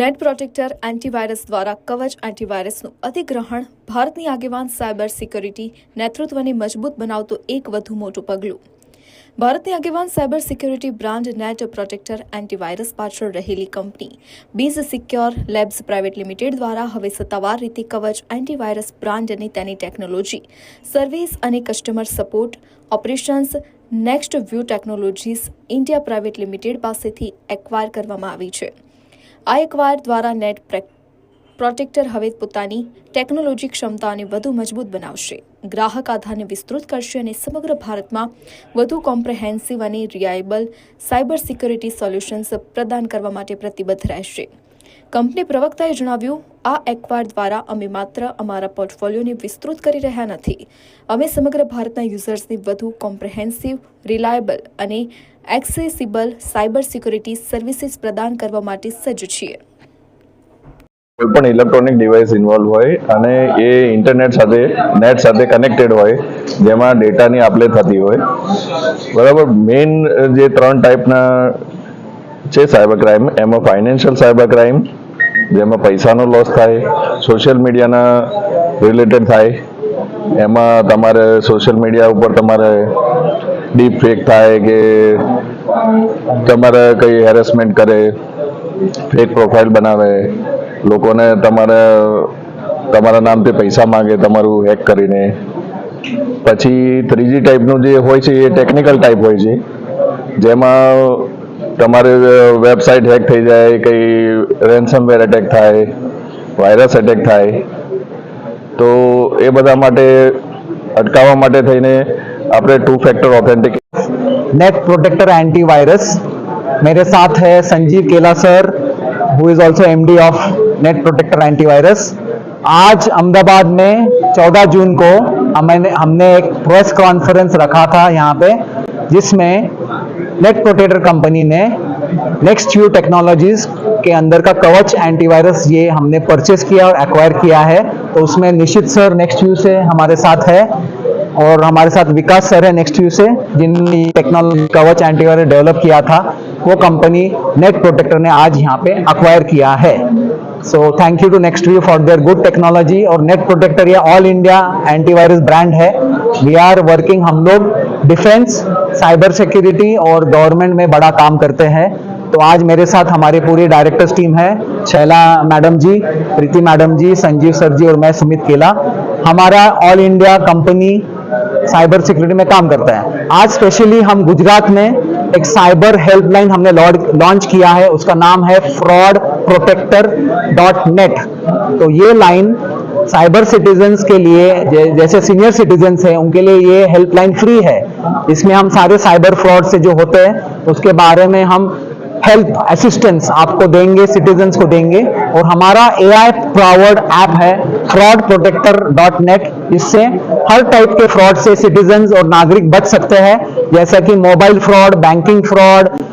net protector antivirus દ્વારા કવચ એન્ટીવાયરસનું અધિગ્રહણ ભારતની આગેવાન સાયબર સિક્યુરિટી નેતૃત્વને મજબૂત બનાવતું એક વધુ મોટું પગલું ભારતની આગેવાન cyber security brand net protector antivirus પાછળ રહેલી company Biz secure labs private limited દ્વારા હવે સત્તાવાર રીતે કવચ એન્ટીવાયરસ બ્રાન્ડ અને તેની ટેકનોલોજી સર્વિસ અને customer support operations next view technologies India private limited પાસેથી એક્વાયર કરવામાં આવી છે આ એકવાર દ્વારા નેટ પ્રોટેક્ટર હવે પોતાની ટેકનોલોજી ક્ષમતાને વધુ મજબૂત બનાવશે ગ્રાહક આધારને વિસ્તૃત કરશે અને સમગ્ર ભારતમાં વધુ કોમ્પ્રેહેન્સિવ અને રિલાયેબલ સાયબર સિક્યુરિટી સોલ્યુશન્સ પ્રદાન કરવા માટે પ્રતિબદ્ધ રહેશે કંપની પ્રવક્તાએ જણાવ્યું આ એકવાર દ્વારા અમે માત્ર અમારા પોર્ટફોલિયોને વિસ્તૃત કરી રહ્યા નથી અમે સમગ્ર ભારતના યુઝર્સને વધુ કોમ્પ્રહેન્સિવ રિલાયબલ અને એક્સેસિબલ સાયબર સિક્યુરિટી સર્વિસીસ પ્રદાન કરવા માટે સજ્જ છીએ કોઈપણ ઇલેક્ટ્રોનિક ડિવાઇસ ઇન્વોલ્વ હોય અને એ ઇન્ટરનેટ સાથે નેટ સાથે કનેક્ટેડ હોય જેમાં ડેટાની આપલે થતી હોય બરાબર મેઇન જે ત્રણ ટાઈપના છે સાયબર ક્રાઇમ એમાં ફાઇનાન્શિયલ સાયબર ક્રાઇમ જેમાં પૈસાનો લોસ થાય સોશિયલ મીડિયાના રિલેટેડ થાય એમાં તમારે સોશિયલ મીડિયા ઉપર તમારે ડીપ ફેક થાય કે તમારે કંઈ હેરેસમેન્ટ કરે ફેક પ્રોફાઇલ બનાવે લોકોને તમારે તમારા નામથી પૈસા માંગે તમારું હેક કરીને પછી ત્રીજી ટાઈપનું જે હોય છે એ ટેકનિકલ ટાઈપ હોય છે જેમાં તમારે વેબસાઇટ હેક થઈ જાય કંઈ રેન્સમવેર એટેક થાય વાયરસ એટેક થાય તો એ બધા માટે અટકાવવા માટે થઈને अपने two factor authentic net protector antivirus मेरे साथ है Sanjeev Kela sir who is also M D of net protector antivirus आज अहमदाबाद में 14 जून को हमने हमने एक प्रेस कॉन्फ्रेंस रखा था यहाँ पे जिसमें नेट प्रोटेक्टर कंपनी ने नेक्स्ट यू टेक्नोलॉजीज के अंदर का कवच एंटीवायरस ये हमने परचेस किया और एक्वायर किया है तो उसमें निश्चित सर नेक्स्ट यू से हमारे साथ है और हमारे साथ विकास सर है नेक्स्ट व्यू से जिन्होंने टेक्नोलॉजी कवच एंटीवायरस डेवलप किया था वो कंपनी नेट प्रोटेक्टर ने आज यहाँ पे अक्वायर किया है so thank you to next view for their good technology और नेट प्रोटेक्टर ये ऑल इंडिया एंटीवायरस ब्रांड है वी आर वर्किंग हम लोग डिफेंस साइबर सिक्योरिटी और गवर्नमेंट में बड़ा काम करते हैं तो आज मेरे साथ हमारे पूरी डायरेक्टर्स टीम है Shaila madam ji Preeti madam ji Sanjeev sir ji और मैं सुमित केला हमारा all India company cyber security में काम करता है आज स्पेशली हम गुजरात में एक साइबर हेल्पलाइन हमने लॉन्च किया है उसका नाम है फ्रॉड प्रोटेक्टर डॉट नेट तो ये लाइन साइबर सिटीजन्स के लिए जैसे सीनियर सिटीजन्स हैं उनके लिए ये हेल्पलाइन फ्री है इसमें हम सारे साइबर फ्रॉड से जो होते हैं उसके बारे में हम हेल्प असिस्टेंस आपको देंगे सिटीजन्स को देंगे और हमारा ए आई प्रावर्ड ऐप है फ्रॉड प्रोटेक्टर डॉट नेट इससे हर टाइप के फ्रॉड से सिटीजन्स और नागरिक बच सकते हैं जैसा कि मोबाइल फ्रॉड बैंकिंग फ्रॉड